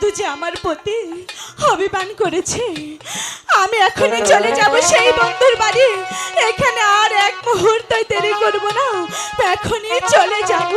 বন্ধু যে আমার প্রতি অভিমান করেছে, আমি এখনই চলে যাব সেই বন্ধুর বাড়ি। এখানে আর এক মুহূর্ত দেরি করব না। এখনই চলে যাব।